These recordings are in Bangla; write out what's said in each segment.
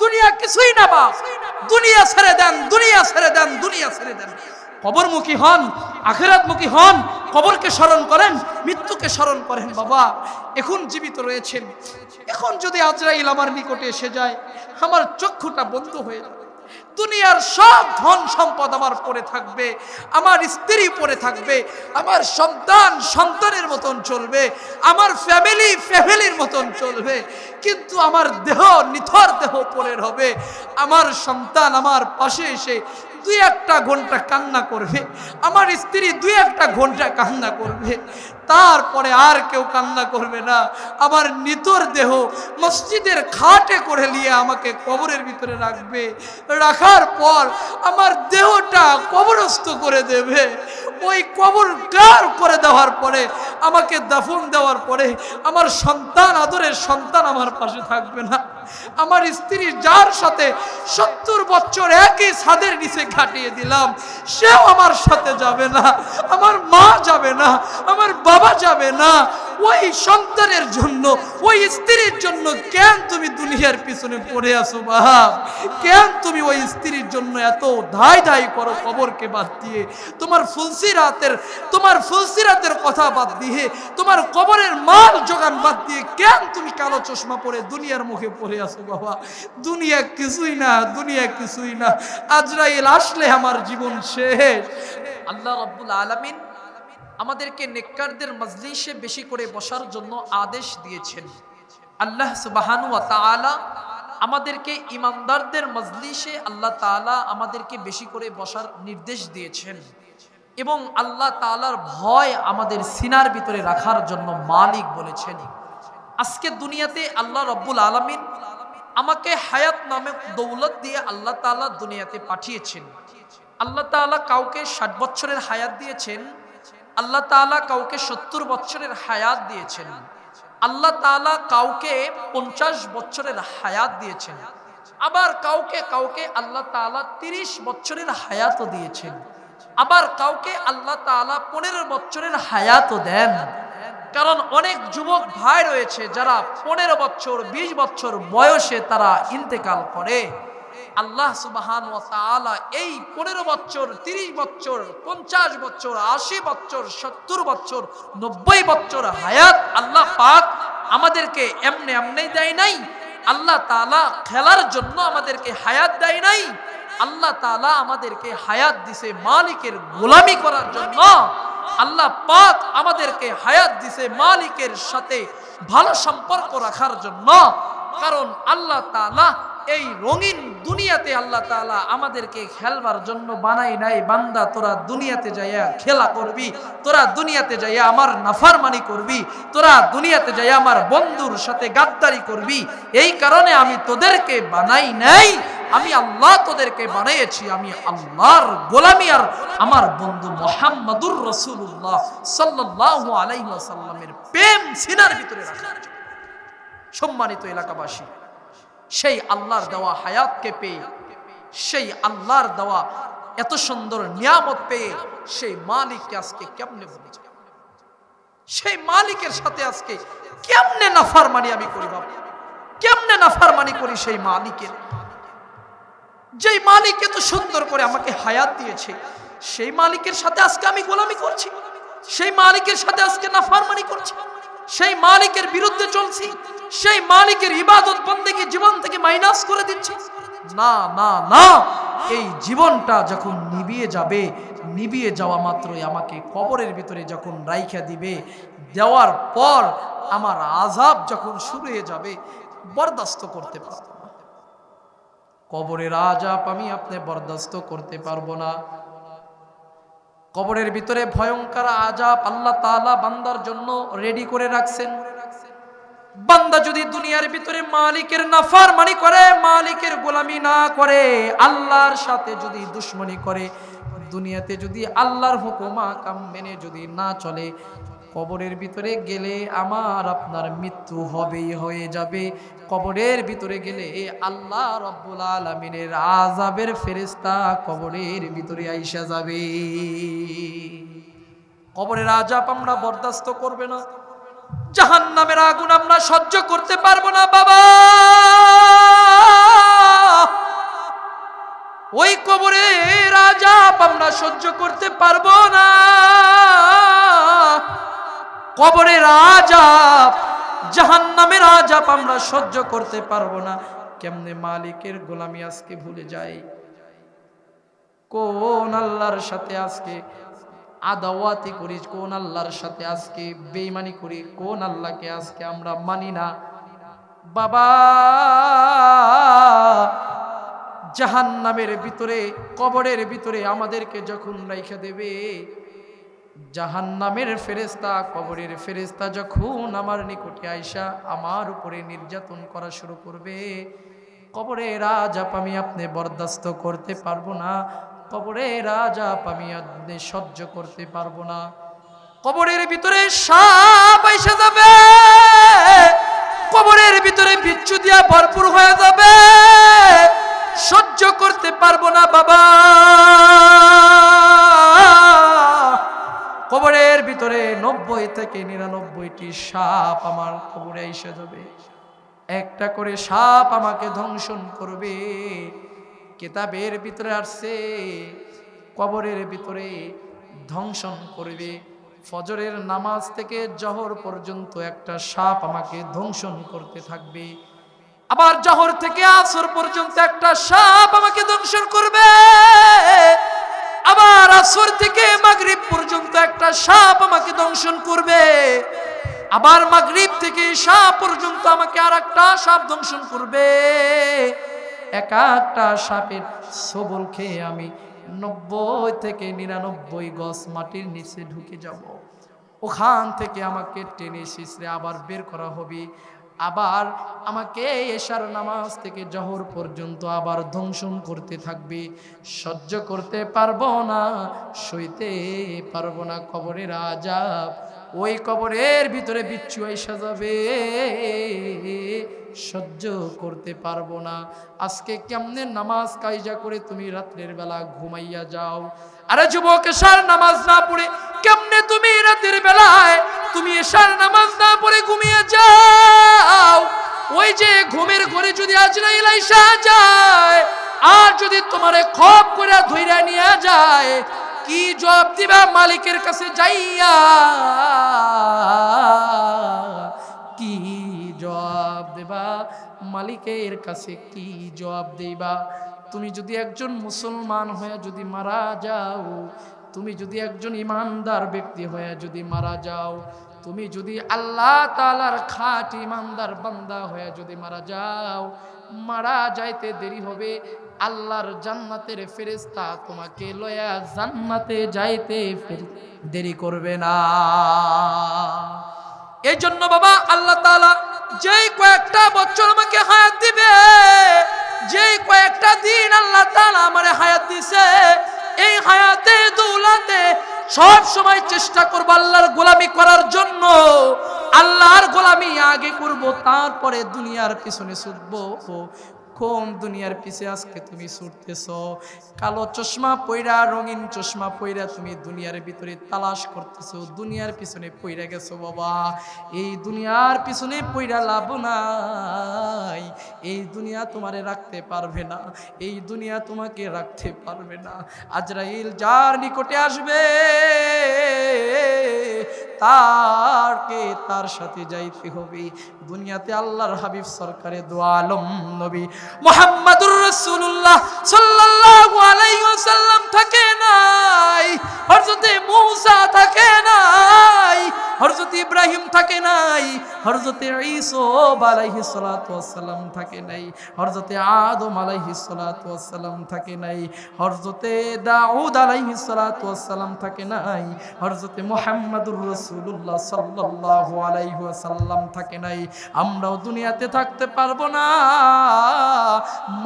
দুনিয়া কিছুই না বাপ দুনিয়া ছেড়ে দেন, দুনিয়া ছেড়ে দেন, দুনিয়া ছেড়ে দেন। কবরমুখী হন, আখেরাতমুখী হন, কবরকে স্মরণ করেন, মৃত্যুকে স্মরণ করেন, বাবা। এখন জীবিত রয়েছেন। এখন যদি আজরাইল আমার নিকটে এসে যায়, আমার চক্ষুটা বন্ধ হয়ে যাবে। দুনিয়ার সব ধন সম্পদ আমার পড়ে থাকবে, আমার স্ত্রী পড়ে থাকবে, আমার সন্তান সন্তানের মতন চলবে, আমার ফ্যামিলি ফ্যামিলির মতন চলবে, কিন্তু আমার দেহ নিথর দেহ পরের হবে, আমার সন্তান আমার পাশে এসে দুই একটা ঘণ্টা কান্না করবে, আমার স্ত্রী দুই একটা ঘণ্টা কান্না করবে তারপরে আর কেউ কান্না করবে না। আমার নিতর দেহ মসজিদের খাটে করে নিয়ে আমাকে কবরের ভিতরে রাখবে। রাখার পর আমার দেহটা কবরস্থ করে দেবে। ওই কবর গার করে দেওয়ার পরে, আমাকে দাফন দেওয়ার পরে আমার সন্তান, আদরের সন্তান আমার পাশে থাকবে না। আমার স্ত্রী যার সাথে সত্তর বছর একই ছাদের নিচে কাটিয়ে দিলাম, সেও আমার সাথে যাবে না। আমার মা যাবে না। আমার বাবা যাবে না। ওই সন্তানের জন্য, ওই স্ত্রীর জন্য কেন তুমি দুনিয়ার পিছনে পড়ে আসো বাপ কেন তুমি ওই স্ত্রীর জন্য এত ধাই ধাই করো কবরকে বাদ দিয়ে? তোমার ফুলসিরাতের তোমার ফুলসিরাতের কথা বাদ দিয়ে, তোমার কবরের মাল জোগান বাদ দিয়ে কেন তুমি কালো চশমা পরে দুনিয়ার মুখে পড়ে আসো বাবা? দুনিয়া কিছুই না, দুনিয়া কিছুই না। আজরাইল আসলে আমার জীবন শেষ। আল্লাহ রব্বুল আলামিন আমাদেরকে নেককারদের মজলিসে বেশি করে বসার জন্য আদেশ দিয়েছেন। আল্লাহ সুবাহানু তাআলা আমাদেরকে ইমানদারদের মজলিসে আল্লাহ তাআলা আমাদেরকে বেশি করে বসার নির্দেশ দিয়েছেন এবং আল্লাহ তাআলার ভয় আমাদের সিনার ভিতরে রাখার জন্য মালিক বলেছেন। আজকে দুনিয়াতে আল্লাহ রব্বুল আলামিন আমাকে হায়াত নামে দৌলত দিয়ে আল্লাহ তাআলা দুনিয়াতে পাঠিয়েছেন। আল্লাহ তাআলা কাউকে ষাট বছরের হায়াত দিয়েছেন আল্লাহ তাআলা কাউকে সত্তর বছরের হায়াত দিয়েছেন। আল্লাহ তাআলা কাউকে পঞ্চাশ বছরের হায়াত দিয়েছেন। আবার কাউকে কাউকে আল্লাহ তাআলা তিরিশ বছরের হায়াতও দিয়েছেন। আবার কাউকে আল্লাহ তাআলা পনেরো বছরের হায়াতও দেন। কারণ অনেক যুবক ভাই রয়েছে যারা পনেরো বছর ২০ বছর বয়সে তারা ইন্তেকাল করে। আল্লাহ সুবাহান ও তাআলা এই পনেরো বছর, তিরিশ বছর, পঞ্চাশ বছর, আশি বছর, সত্তর বছর, নব্বই বছর হায়াত আল্লাহ পাক আমাদেরকে এমনি এমনি দেয় নাই। আল্লাহ তালা খেলার জন্য আমাদেরকে হায়াত দেয় নাই। আল্লাহ তালা আমাদেরকে হায়াত দিছে মালিকের গোলামি করার জন্য। আল্লাহ পাক আমাদেরকে হায়াত দিছে মালিকের সাথে ভালো সম্পর্ক রাখার জন্য। কারণ আল্লাহ তাআলা এই রঙিন দুনিয়াতে আল্লাহ তাআলা আমাদেরকে খেলবার জন্য বানাই নাই। বান্দা, তোরা দুনিয়াতে যাইয়া খেলা করবি, তোরা দুনিয়াতে যাইয়া আমার নাফারমানি করবি, তোরা দুনিয়াতে যাইয়া আমার বন্ধুর সাথে গাদ্দারি করবি। এই কারণে আমি তোদেরকে বানাই নাই। আমি আল্লাহ তোদেরকে বানিয়েছি। আমি আল্লাহর গোলামি আর আমার বন্ধু মোহাম্মদুর রসুল্লাহ সাল্লাল্লাহু আলাইসাল্লামের প্রেম সিনার ভিতরে জন্য। সম্মানিত এলাকাবাসী সেই আল্লাহর দেওয়া হায়াতকে পেয়ে, সেই আল্লাহর দেওয়া এত সুন্দর নিয়ামত পেয়ে সেই মালিককে আজকে কেমনে ভুলে সেই মালিকের সাথে আজকে কেমনে নাফার মানি আমি করি বাবা কেমনে নাফার মানি করি সেই মালিকের? যেই মালিক এত সুন্দর করে আমাকে হায়াত দিয়েছে, সেই মালিকের সাথে আজকে আমি গোলামি করছি, সেই মালিকের সাথে আজকে নাফারমানি করছি। সেই মালিকের বিরুদ্ধে চলছি, সেই মালিকের ইবাদত বন্দেকে জীবন থেকে মাইনাস করে দিচ্ছি। না না না, এই জীবনটা যখন নিবিয়ে যাবে, নিবিয়ে যাওয়া মাত্রই আমাকে কবরের ভিতরে যখন রাইখা দিবে, দেওয়ার পর আমার আজাব যখন শুরু হয়ে যাবে, বরদাস্ত করতে পারব কবরের আজাব আমি আপনি বরদাস্ত করতে পারব না। কবরের ভিতরে ভয়ঙ্কর আজাব আল্লাহ তালা বান্দার জন্য রেডি করে রাখছেন। বান্দা যদি দুনিয়ার ভিতরে মালিকের নাফার মানি করে, মালিকের গোলামি না করে, আল্লাহর সাথে যদি দুশ্মনী করে, দুনিয়াতে যদি আল্লাহর হুকুমা কাম মেনে যদি না চলে কবরের ভিতরে গেলে আমার আপনার মৃত্যু হবেই, হয়ে যাবে। কবরের ভিতরে গেলে আল্লাহ রব্বুল আলমিনের আজাবের ফেরেস্তা কবরের ভিতরে আইসা যাবে। কবরের আজাব আমরা বরদাস্ত করবে না। জাহান নামের আগুন আমরা সহ্য করতে পারব না, বাবা। ওই কবরে রাজা আমরা সহ্য করতে পারব না। কবরে রাজা জাহান নামের আজাব আমরা সহ্য করতে পারব না। কেমনে মালিকের গোলামি আজকে ভুলে যাই? কোন আল্লাহর সাথে আজকে আদাওয়াতি করি, কোন আল্লাহর সাথে আজকে বেইমানি করি, কোন আল্লাহকে আজকে আমরা মানি না। বাবা জাহান নামের ভিতরে, কবরের ভিতরে আমাদেরকে যখন রাইখা দেবে জাহান নামের ফেরেস্তা কবরের ফেরেস্তা যখন আমার নিকটে আইসা আমার উপরে নির্যাতন করা শুরু করবে, কবরে রাজাপ আমি আপনি বরদাস্ত করতে পারব না, কবরে রাজাপ আমি আপনি সহ্য করতে পারব না। কবরের ভিতরে সাপ এসে যাবে, কবরের ভিতরে বিচ্ছু দিয়া ভরপুর হয়ে যাবে, সহ্য করতে পারব না বাবা। কবরের ভিতরে নব্বই থেকে নিরানব্বইটি সাপ আমার কবরে এসে যাবে। একটা করে সাপ আমাকে ধ্বংসন করবে। কেতাবের ভিতরে আসছে, কবরের ভিতরে ধ্বংসন করবে। ফজরের নামাজ থেকে জহর পর্যন্ত একটা সাপ আমাকে ধ্বংসন করতে থাকবে। আবার জহর থেকে আসর পর্যন্ত একটা সাপ আমাকে ধ্বংসন করবে। আবার আসর থেকে মাগরিব পর্যন্ত একটা সাপ আমাকে দংশন করবে। আবার মাগরিব থেকে সাপ পর্যন্ত আমাকে আর একটা সাপ দংশন করবে। এক একটা সাপের সবল খেয়ে আমি নব্বই থেকে নিরানব্বই গজ মাটির নিচে ঢুকে যাব। ওখান থেকে আমাকে টেনে শিশরে আবার বের করা হবে। আবার আমাকে এশার নামাজ থেকে জহর পর্যন্ত আবার ধ্বংসন করতে থাকবে। সহ্য করতে পারব না, সইতে পারব না কবরের আজাব ওই কবরের ভিতরে বিচ্ছু এসে যাবে। সহ্য করতে পারব না। আজকে কেমনে নামাজ কাইজা করে তুমি রাত্রের বেলা ঘুমাইয়া যাও? আরে যুবক, এশার নামাজ না পড়ে কেমনে তুমি রাতের বেলায় তুমি এশার নামাজ না পড়ে ঘুমিয়ে যাও? ওই যে ঘুমের ঘরে যদি আজরাইল আইসা যায়, আর যদি তোমারে খপ করে ধইরা নিয়ে যায়, কি জবাব দিবা মালিকের কাছে যাইয়া? কি জবাব দেবা? মালিকের কাছে কি জবাব দেবা তুমি যদি একজন মুসলমান হয়ে যদি মারা যাও, তুমি যদি একজন ইমানদার ব্যক্তি হয়ে যদি মারা যাও, তুমি যদি আল্লাহ তালার খাট ইমানদার বান্দা হয়ে যদি মারা যাও, মারা যাইতে দেরি হবে, আল্লাহর জান্নাতের ফেরেস্তা তোমাকে লয়া জান্নাতে যাইতে দেরি করবে না। এই জন্য বাবা, আল্লাহ তালা যেই কয়েকটা বছর আমাকে হায়াত দিবে যেই কয়েকটা দিন আল্লাহ তালা আমার হায়াত দিছে, এই হায়াতে দৌলাতে সব সময় চেষ্টা করব আল্লাহর গোলামি করার জন্য। আল্লাহর গোলামি আগে করব, তারপরে দুনিয়ার পিছনে ছুটবো। কোন দুনিয়ার পিছে আজকে তুমি ছুটতেছ। কালো চশমা পইরা, রঙিন চশমা পইরা তুমি দুনিয়ার ভিতরে তালাশ করতেছো। দুনিয়ার পিছনে পইরা গেছো বাবা। এই দুনিয়ার পিছনে পইরা লাভ নাই। এই দুনিয়া তোমারে রাখতে পারবে না। এই দুনিয়া তোমাকে রাখতে পারবে না। আজরাইল যার নিকটে আসবে তারকে তার সাথে যাইতে হবে। দুনিয়াতে আল্লাহর হাবিব সরকারে দোয়ালম নবী। মোহাম্মদুর রাসূলুল্লাহ সাল্লাল্লাহু আলাইহি ওয়াসাল্লাম থাকে নাই। হযরতে মূসা থাকে নাই। হযরত ইব্রাহিম থাকে নাই। হযরতে ঈসা আলাইহিস সালাতু থাকে নাই হরজতে আদম আলাইহিস সালাতু ওয়াসসালাম থাকে নাই হরজতে দাউদ আলাইহিস সালাতু ওয়াসসালাম থাকে নাই হরজতে মুহাম্মাদুর রাসূলুল্লাহ সাল্লাল্লাহু আলাইহি ওয়াসাল্লাম থাকে নাই। আমরাও দুনিয়াতে থাকতে পারব না।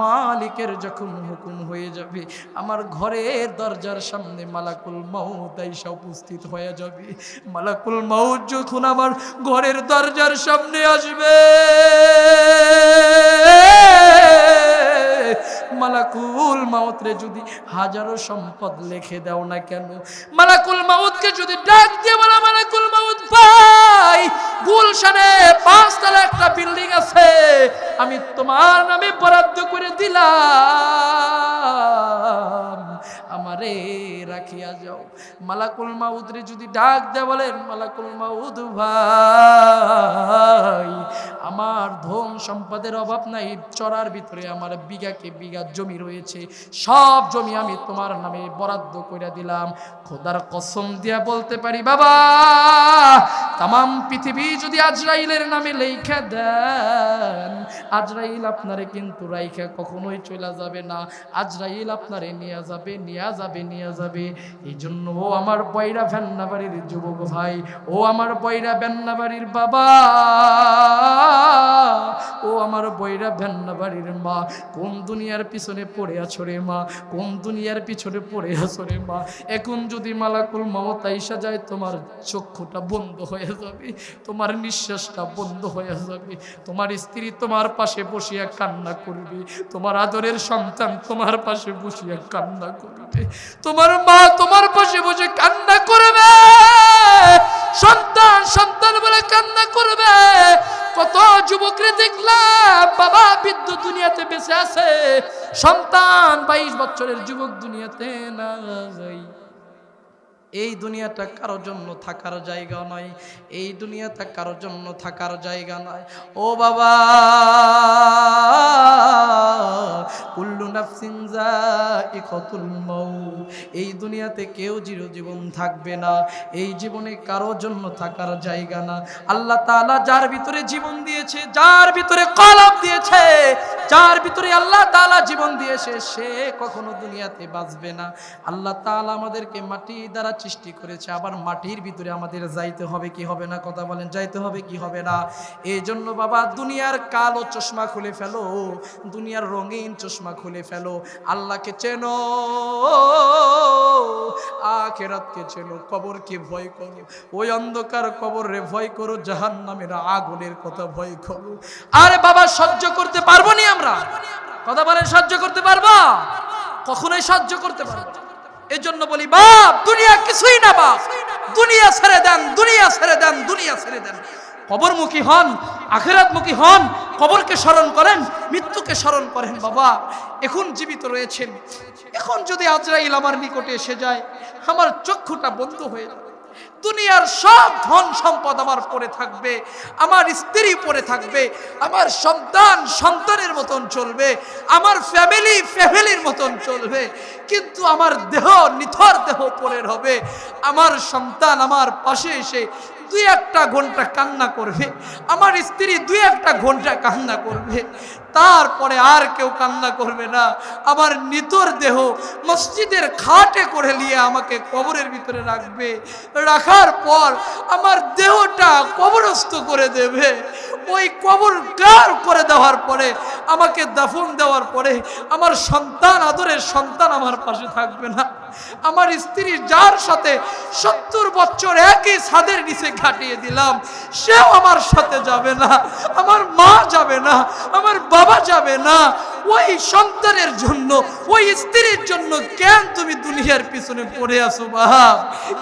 মালিকের যখন হুকুম হয়ে যাবে, আমার ঘরের দরজার সামনে মালাকুল মাউত আইসা উপস্থিত হয়ে যাবে। মালাকুল মাউত যখন আমার ঘরের দরজার সামনে আসবে। মালাকুল মাউতরে যদি হাজারো সম্পদ লিখে দাও না কেন? মালাকুল মাউতকে যদি ডাক দিয়ে বলা, মালাকুল মাউত ভাই, গুলশানে পাঁচতলা একটা বিল্ডিং আছে। আমি তোমার নামে বরাদ্দ করে দিলাম। আমারে রাখিয়া যাও। মালাকুল মাউদরে যদি ডাক দেয় বলেন, মালাকুল মাউদ ভাই, আমার ধন সম্পদের অভাব নাই, চড়ার ভিতরে আমার বিঘাকে বিঘা জমি রয়েছে। সব জমি আমি তোমার নামে বরাদ্দ করে দিলাম। খোদার কসম দিয়া বলতে পারি, বাবা তাম পৃথিবী যদি আজরাইলের নামে লেখা দেন আজরাইল আপনারে কিন্তু রাইখা কখনোই চলে যাবে না। আজরাইল আপনারে নিয়ে যাবে নিয়ে যাবে নিয়ে যাবে। এই জন্য ও আমার বয়রা ভ্যান্নাবাড়ির যুবক ভাই, ও আমার বয়রা ভ্যান্নাবাড়ির বাবা, ও আমার বয়রা ভ্যান্নাবাড়ির মা, কোন দুনিয়ার পিছনে পড়ে আছো রে মা? কোন দুনিয়ার পিছনে পড়ে আছো রে মা? এখন যদি মালাকুল মমতা ইসা যায়, তোমার চক্ষুটা বন্ধ হয়ে যাবে, তোমার নিঃশ্বাসটা বন্ধ হয়ে যাবে, তোমার স্ত্রী তোমার পাশে বসিয়া কান্না করবে। তোমার আদরের সন্তান তোমার পাশে বসিয়া কান্না করবে। তোমার মা তোমার পাশে বসে কান্না করবে। সন্তান সন্তান বলে কান্না করবে। কত যুবকরে দেখলাম, বাবা বিদ্যুৎ দুনিয়াতে বেঁচে আছে। সন্তান বাইশ বছরের যুবক দুনিয়াতে না নাই। এই দুনিয়াটা কারোর জন্য থাকার জায়গা নয়, এই দুনিয়াটা কারোর জন্য থাকার জায়গা নয়। ও বাবা, কুল্লু নাফসিন যায়িকাতুল মাউত। এই দুনিয়াতে কেউ চিরজীবন থাকবে না, এই জীবনে কারোর জন্য থাকার জায়গা না। আল্লাহ তাআলা যার ভিতরে জীবন দিয়েছে, যার ভিতরে কলম দিয়েছে যার ভিতরে আল্লাহ তাআলা জীবন দিয়েছে, সে কখনো দুনিয়াতে বাঁচবে না। আল্লাহ তাআলা আমাদেরকে মাটি দ্বারা সৃষ্টি করেছে, আবার মাটির ভিতরে আমাদের যাইতে হবে কি হবে না, কথা বলেন, যাইতে হবে কি হবে না। এই জন্য বাবা, দুনিয়ার কালো চশমা খুলে ফেলো, দুনিয়ার রঙিন চশমা খুলে ফেলো, আল্লাহকে চেনো, আখেরাতকে চেনো, কবরকে ভয় করো, ওই অন্ধকার কবরে ভয় করো জাহান নামের আগুনের কথা ভয় করো। আরে বাবা, সহ্য করতে পারব নি আমরা? কথা বলেন, সহ্য করতে পারব? কখনোই সহ্য করতে পারব এই জন্য বলি, বাপ, দুনিয়া কিছুই না বাপ। দুনিয়া ছেড়ে দেন, দুনিয়া ছেড়ে দেন, দুনিয়া ছেড়ে দেন। কবরমুখী হন, আখেরাতমুখী হন, কবরকে স্মরণ করেন, মৃত্যুকে স্মরণ করেন, বাবা। এখন জীবিত রয়েছেন। এখন যদি আজরাইল আমার নিকটে এসে যায়, আমার চক্ষুটা বন্ধ হয়ে যাবে। দুনিয়ার সব ধন সম্পদ আমার পরে থাকবে, আমার স্ত্রী পরে থাকবে, আমার সন্তান সন্তানের মতন চলবে, আমার ফ্যামিলি ফ্যামিলির মতন চলবে, কিন্তু আমার দেহ নিথর দেহ পরে হবে, আমার সন্তান আমার পাশে এসে দুই একটা ঘণ্টা কান্না করবে, আমার স্ত্রী দুই একটা ঘণ্টা কান্না করবে তারপরে আর কেউ কান্না করবে না। আমার নিতর দেহ মসজিদের খাটে করে নিয়ে আমাকে কবরের ভিতরে রাখবে। রাখার পর আমার দেহটা কবরস্থ করে দেবে। ওই কবর কার করে দেওয়ার পরে, আমাকে দাফন দেওয়ার পরে আমার সন্তান, আদরের সন্তান আমার পাশে থাকবে না। আমার স্ত্রী যার সাথে সত্তর বছর একই ছাদের নিচে কাটিয়ে দিলাম, সেও আমার সাথে যাবে না। আমার মা যাবে না। আমার বাবা যাবে না। ওই সন্তানের জন্য, ওই স্ত্রীর জন্য কেন তুমি দুনিয়ার পিছনে পড়ে আসো বাপ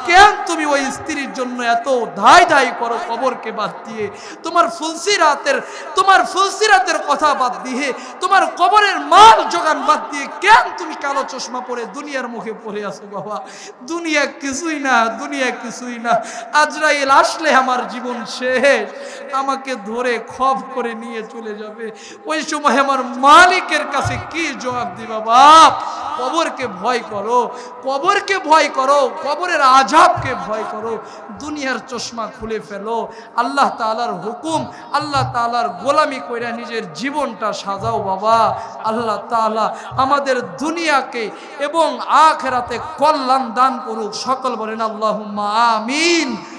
কেন তুমি ওই স্ত্রীর জন্য এত ধাই ধাই করো কবরকে বাদ দিয়ে? তোমার ফুলসিরাতের তোমার ফুলসিরাতের কথা বাদ দিয়ে, তোমার কবরের মাল জোগান বাদ দিয়ে কেন তুমি কালো চশমা পরে দুনিয়ার মুখে পড়ে আসো বাবা দুনিয়া কিছুই না, দুনিয়া কিছুই না। আজরাইল আসলে আমার জীবন শেষ। আমাকে ধরে খপ করে নিয়ে চলে যাবে। ওই সময় আমার মালিকের কাছে কি জবাব দিবা বাপ? কবরকে ভয় করো, কবরকে ভয় করো, কবরের আজাবকে ভয় করো, দুনিয়ার চশমা খুলে ফেলো, আল্লাহ তাআলার হুকুম, আল্লাহ তাআলার গোলামি কইরা নিজের জীবনটা সাজাও বাবা। আল্লাহ তাআলা আমাদের দুনিয়াকে এবং আখেরাতে কল্যাণ দান করুক। সকল বলেন আল্লাহুম্মা আমিন।